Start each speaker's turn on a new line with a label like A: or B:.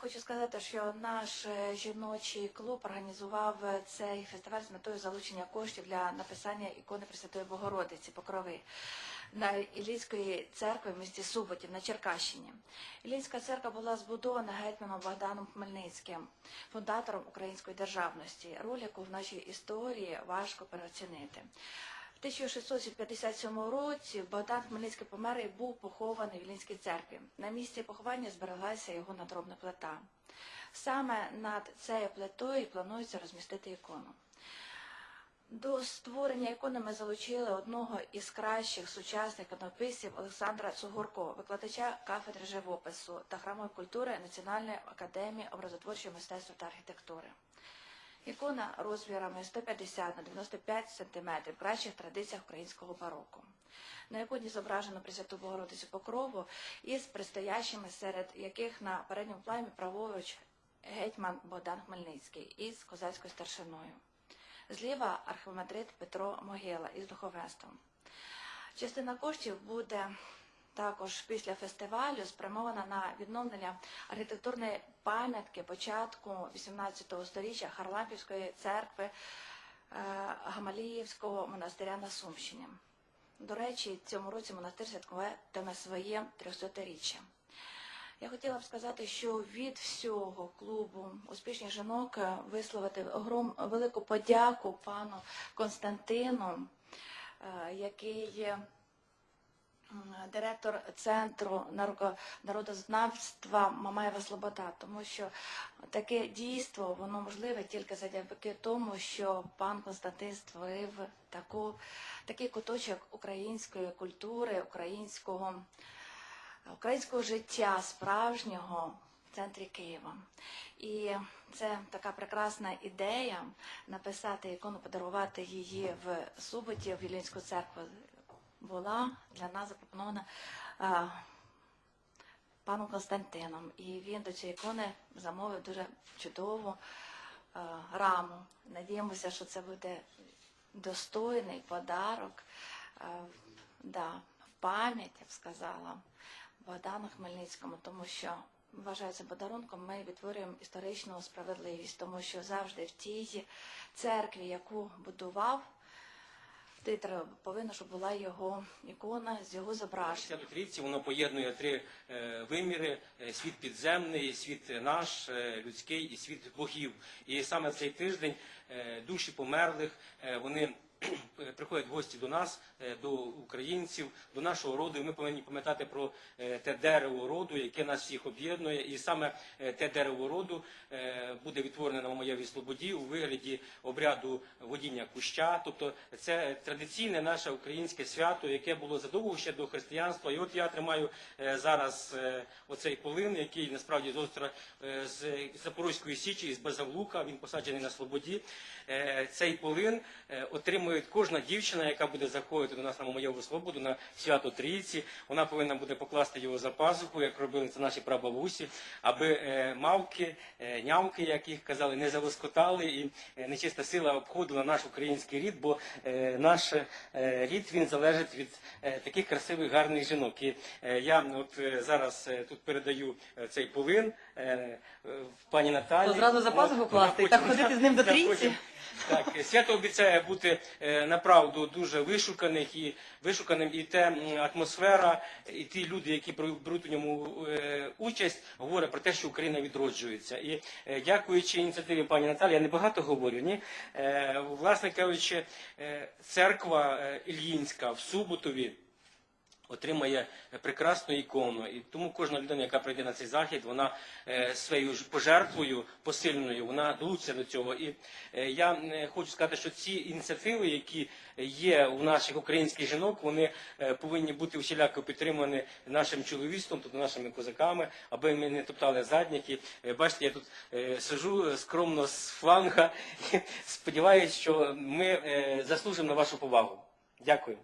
A: хочу сказати, що наш е, жіночий клуб організував е, цей фестиваль з метою залучення коштів для написання ікони Пресвятої Богородиці Покрови на Іллінської церкви в місті Суботів на Черкащині. Іллінська церква була збудована гетьманом Богданом Хмельницьким, фундатором української державності, роль яку в нашій історії важко переоцінити. В 1657 році Богдан Хмельницький помер і був похований в Іллінській церкві. На місці поховання збереглася його надробна плита. Саме над цією плитою планується розмістити ікону. До створення ікони ми залучили одного із кращих сучасних іконописців Олександра Цугурко, викладача кафедри живопису та храмової культури Національної академії образотворчого мистецтва та архітектури. Ікона розмірами 150 на 95 см в кращих традиціях українського бароко. На іконі зображено Пресвяту Богородицю Покрову із предстоящими, серед яких на передньому плані праворуч гетьман Богдан Хмельницький із козацькою старшиною. Зліва архімандрит Петро Могила із духовенством. Частина коштів буде також після фестивалю спрямована на відновлення архітектурної пам'ятки початку 18 століття Харлампівської церкви е, Гамаліївського монастиря на Сумщині. До речі, цьому році монастир святкуватиме своє 300-річчя. Я хотіла б сказати, що від всього клубу успішних жінок е, висловити огром велику подяку пану Константину, е, який директор центру народознавства Мамаєва Слобода, тому що таке дійство воно можливе тільки завдяки тому, що пан Константин створив таку, такий куточок української культури, українського українського життя справжнього в центрі Києва. І це така прекрасна ідея написати ікону, подарувати її в Суботі, в Вілінську церкву, була для нас запропонована а, паном Константином. І він до цієї ікони замовив дуже чудову а, раму. Надіємося, що це буде достойний подарок. а, да, в пам'ять, я б сказала, Богдану Хмельницькому, тому що вважається подарунком, ми відтворюємо історичну справедливість, тому що завжди в тій церкві, яку будував, титр повинна, щоб була його ікона з його зображенням.
B: Трійці воно поєднує три е, виміри: е, світ підземний, світ наш, е, людський і світ богів. І саме цей тиждень душі померлих вони. Приходять гості до нас, е, до українців, до нашого роду, і ми повинні пам'ятати про е, те дерево роду, яке нас всіх об'єднує. І саме е, те дерево роду е, буде відтворене на Мамоєвій Слободі у вигляді обряду водіння куща. Тобто це традиційне наше українське свято, яке було задовго ще до християнства. І от я тримаю е, зараз е, оцей полин, який насправді з остра е, з Запорозької січі, із Безавлука, він посаджений на Слободі. Е, Цей полин е, отримує кожна дівчина, яка буде заходити до нас на Мамоєву Свободу на свято Трійці. Вона повинна буде покласти його за пазуху, як робили це наші прабабусі, аби е, мавки, е, нявки, як їх казали, не залоскотали і е, нечиста сила обходила наш український рід, бо наш рід він залежить від таких красивих гарних жінок. І я от зараз тут передаю цей полин е, пані Наталі.
C: То зразу за пазуху класти так ходити з ним до трійці?
B: Так, свято обіцяє бути е, направду дуже вишуканих і вишуканим, і те атмосфера, і ті люди, які беруть у ньому е, участь, говорять про те, що Україна відроджується. І е, дякуючи ініціативі пані Наталі, я не багато говорю. Ні, власне кажучи, церква Ільїнська в Суботові отримає прекрасну ікону. І тому кожна людина, яка прийде на цей захід, вона е, своєю пожертвою посильною, вона долучиться до цього. І е, я е, хочу сказати, що ці ініціативи, які є у наших українських жінок, вони повинні бути усіляко підтримані нашим чоловічством, тобто нашими козаками, аби ми не топтали задніки. Бачите, я тут сижу скромно з фланга і сподіваюся, що ми заслужимо на вашу повагу. Дякую.